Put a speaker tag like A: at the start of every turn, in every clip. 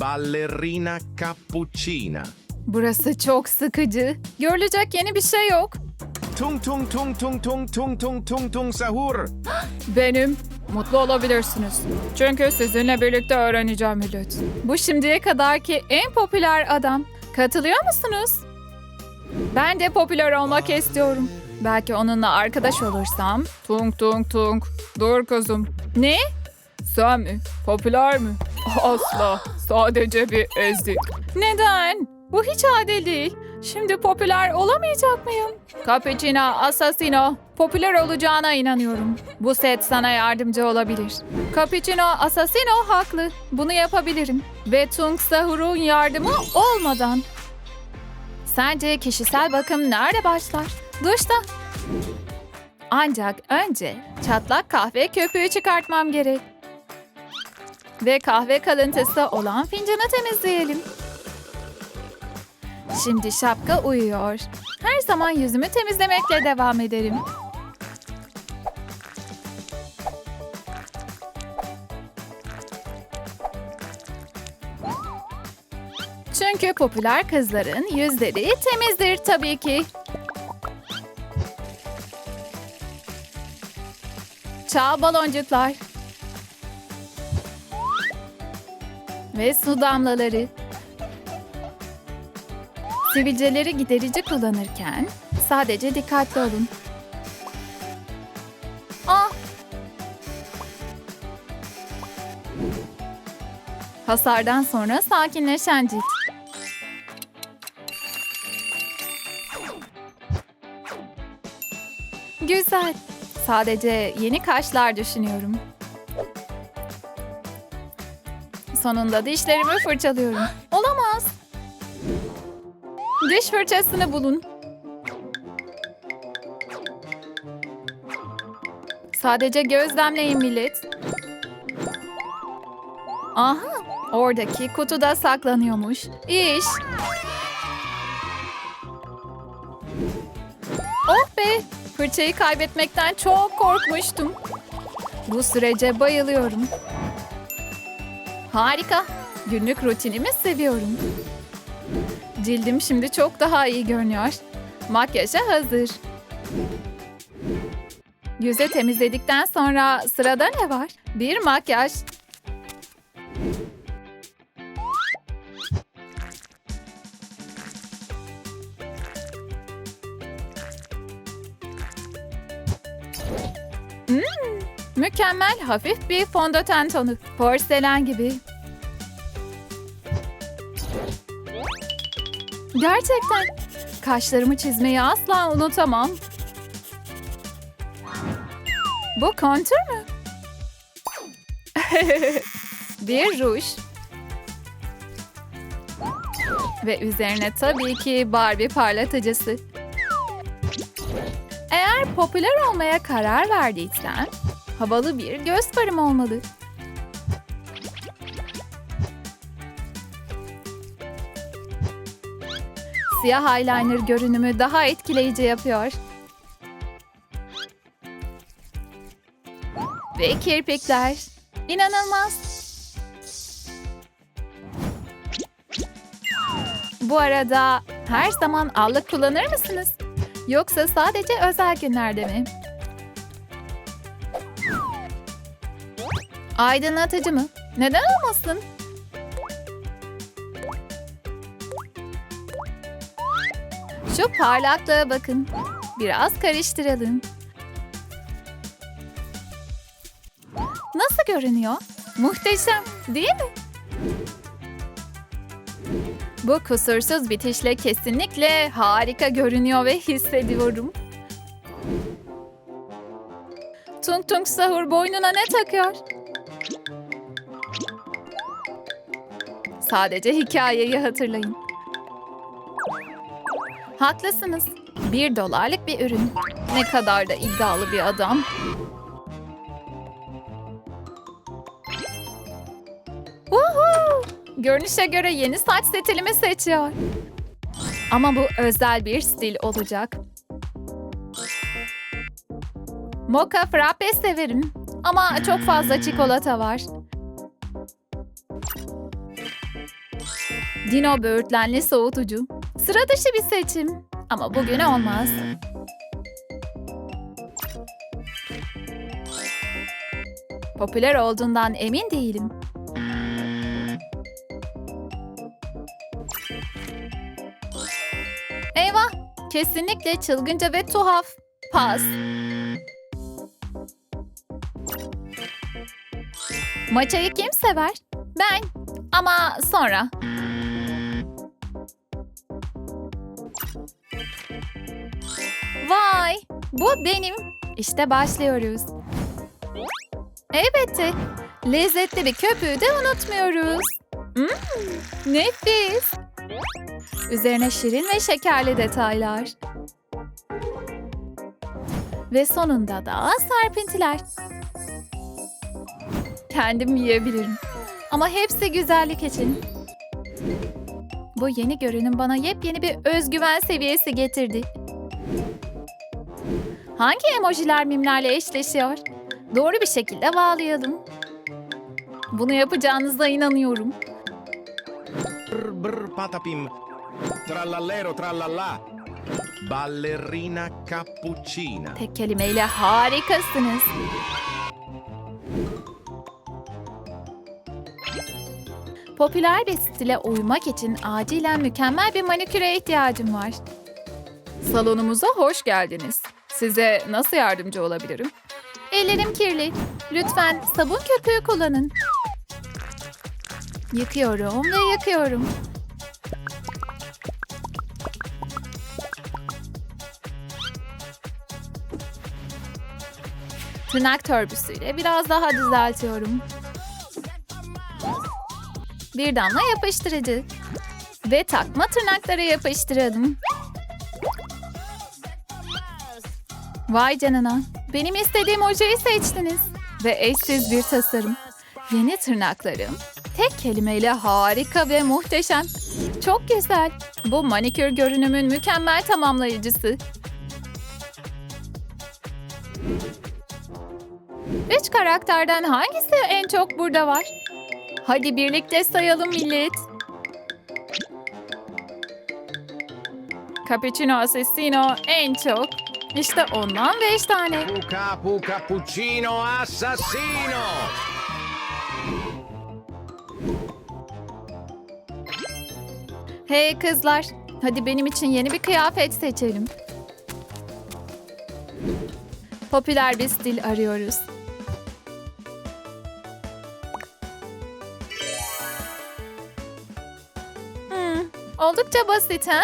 A: ballerina cappuccina.
B: Burası çok sıkıcı. Görülecek yeni bir şey yok.
A: Tung tung tung tung tung tung tung tung tung sahur.
B: Benim. Mutlu olabilirsiniz. Çünkü sizinle birlikte öğreneceğim millet. Bu şimdiye kadarki en popüler adam. Katılıyor musunuz? Ben de popüler olmak istiyorum. Belki onunla arkadaş olursam. Tung tung tung. Dur kızım. Ne? Sen mi? Popüler mi? Asla. Sadece bir ezik. Neden? Bu hiç adil değil. Şimdi popüler olamayacak mıyım? Cappuccino Assassino. Popüler olacağına inanıyorum. Bu set sana yardımcı olabilir. Cappuccino Assassino haklı. Bunu yapabilirim. Ve Tung Sahur'un yardımı olmadan. Sence kişisel bakım nerede başlar? Duşta. Ancak önce çatlak kahve köpüğü çıkartmam gerek. Ve kahve kalıntısı olan fincanı temizleyelim. Şimdi şapka uyuyor. Her zaman yüzümü temizlemekle devam ederim. Çünkü popüler kızların yüzleri temizdir tabii ki. Çağ baloncuklar. Ve su damlaları. Sivilceleri giderici kullanırken sadece dikkatli olun. Ah! Hasardan sonra sakinleşen cilt. Güzel. Sadece yeni kaşlar düşünüyorum. Sonunda dişlerimi fırçalıyorum. Olamaz. Diş fırçasını bulun. Sadece gözlemleyin millet. Aha, oradaki kutuda saklanıyormuş. İş. Oh be, fırçayı kaybetmekten çok korkmuştum. Bu sürece bayılıyorum. Harika. Günlük rutinimi seviyorum. Cildim şimdi çok daha iyi görünüyor. Makyaja hazır. Yüze temizledikten sonra sırada ne var? Bir makyaj. Hmm, mükemmel hafif bir fondöten tonu. Porselen gibi. Gerçekten. Kaşlarımı çizmeyi asla unutamam. Bu kontür mü? bir ruj. Ve üzerine tabii ki Barbie parlatıcısı. Eğer popüler olmaya karar verdiysen havalı bir göz farım olmalı. Siyah eyeliner görünümü daha etkileyici yapıyor. Ve kirpikler. İnanılmaz. Bu arada her zaman allık kullanır mısınız? Yoksa sadece özel günlerde mi? Aydınlatıcı mı? Neden olmasın? Şu parlaklığa bakın. Biraz karıştıralım. Nasıl görünüyor? Muhteşem, değil mi? Bu kusursuz bitişle kesinlikle harika görünüyor ve hissediyorum. Tung Tung Sahur boynuna ne takıyor? Sadece hikayeyi hatırlayın. Haklısınız. Bir dolarlık bir ürün. Ne kadar da iddialı bir adam. Woohoo! Görünüşe göre yeni saç stilimi seçiyor. Ama bu özel bir stil olacak. Mocha frappe severim. Ama çok fazla çikolata var. Dino böğürtlenli soğutucu. Sıra dışı bir seçim. Ama bugün olmaz. Popüler olduğundan emin değilim. Eyvah! Kesinlikle çılgınca ve tuhaf. Pas. Maçayı kim sever? Ben. Ama sonra. Vay! Bu benim. İşte başlıyoruz. Elbette. Lezzetli bir köpüğü de unutmuyoruz. Hmm, nefis. Üzerine şirin ve şekerli detaylar. Ve sonunda da serpintiler. Kendim yiyebilirim. Ama hepsi güzellik için. Bu yeni görünüm bana yepyeni bir özgüven seviyesi getirdi. Hangi emojiler mimlerle eşleşiyor? Doğru bir şekilde bağlayalım. Bunu yapacağınıza inanıyorum.
A: Brr, brr, patapim. Trallallero trallallà. Ballerina cappuccina.
B: Tek kelimeyle harikasınız. Popüler bir stile uymak için acilen mükemmel bir maniküre ihtiyacım var. Salonumuza hoş geldiniz. Size nasıl yardımcı olabilirim? Ellerim kirli. Lütfen sabun köpüğü kullanın. Yıkıyorum ve yıkıyorum. Tırnak törpüsüyle biraz daha düzeltiyorum. Bir damla yapıştırıcı. Ve takma tırnaklara yapıştıralım. Vay canına. Benim istediğim ojeyi seçtiniz. Ve eşsiz bir tasarım. Yeni tırnaklarım. Tek kelimeyle harika ve muhteşem. Çok güzel. Bu manikür görünümün mükemmel tamamlayıcısı. Üç karakterden hangisi en çok burada var? Hadi birlikte sayalım millet. Cappuccino Assassino en çok. İşte ondan beş tane.
A: Pu capu cappuccino assassino.
B: Hey kızlar, hadi benim için yeni bir kıyafet seçelim. Popüler bir stil arıyoruz. Hmm, oldukça basit ha?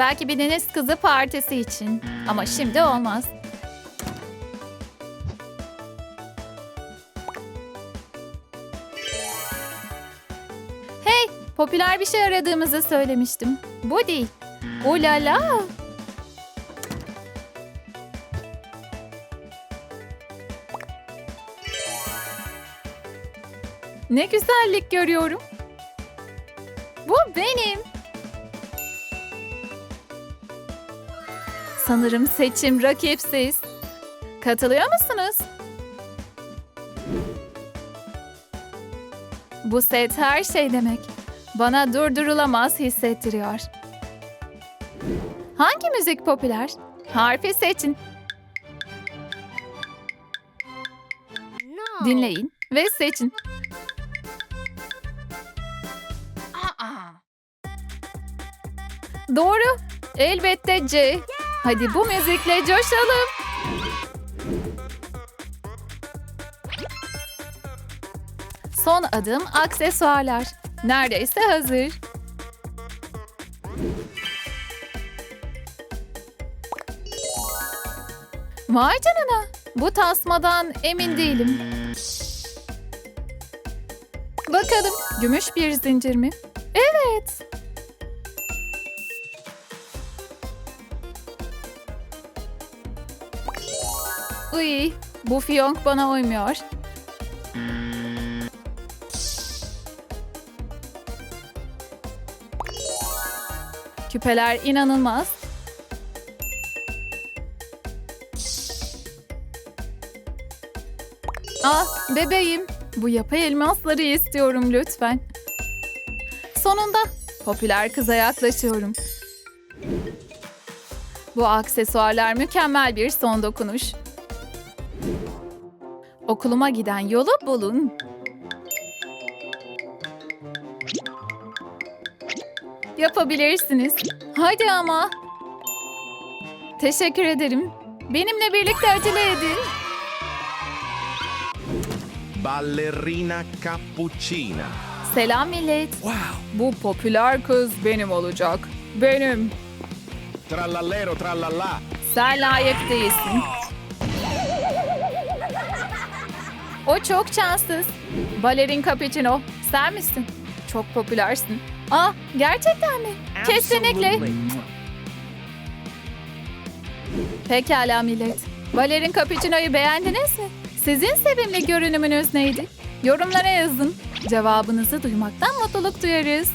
B: Belki bir deniz kızı partisi için. Ama şimdi olmaz. Hey, popüler bir şey aradığımızı söylemiştim. Bu değil. Ulala. Ne güzellik görüyorum. Bu benim. Sanırım seçim rakipsiz. Katılıyor musunuz? Bu set her şey demek. Bana durdurulamaz hissettiriyor. Hangi müzik popüler? Harfi seçin. Dinleyin ve seçin. Doğru. Elbette C. Hadi bu müzikle coşalım. Son adım aksesuarlar. Neredeyse hazır. Vay canına. Bu tasmadan emin değilim. Bakalım gümüş bir zincir mi? Evet. Uy, bu fiyonk bana uymuyor. Küpeler inanılmaz. Ah bebeğim, bu yapay elmasları istiyorum lütfen. Sonunda popüler kıza yaklaşıyorum. Bu aksesuarlar mükemmel bir son dokunuş. Okuluma giden yolu bulun. Yapabilirsiniz. Hadi ama. Teşekkür ederim. Benimle birlikte acele edin.
A: Ballerina cappuccina.
B: Selam millet. Bu popüler kız benim olacak. Benim.
A: Trallallero trallallà.
B: Sen layık değilsin. O çok şanssız. Balerin Cappuccino. Sen misin? Çok popülersin. Ah gerçekten mi? Kesinlikle. Pekala millet. Balerin Cappuccino'yu beğendiniz mi? Sizin sevimli görünümünüz neydi? Yorumlara yazın. Cevabınızı duymaktan mutluluk duyarız.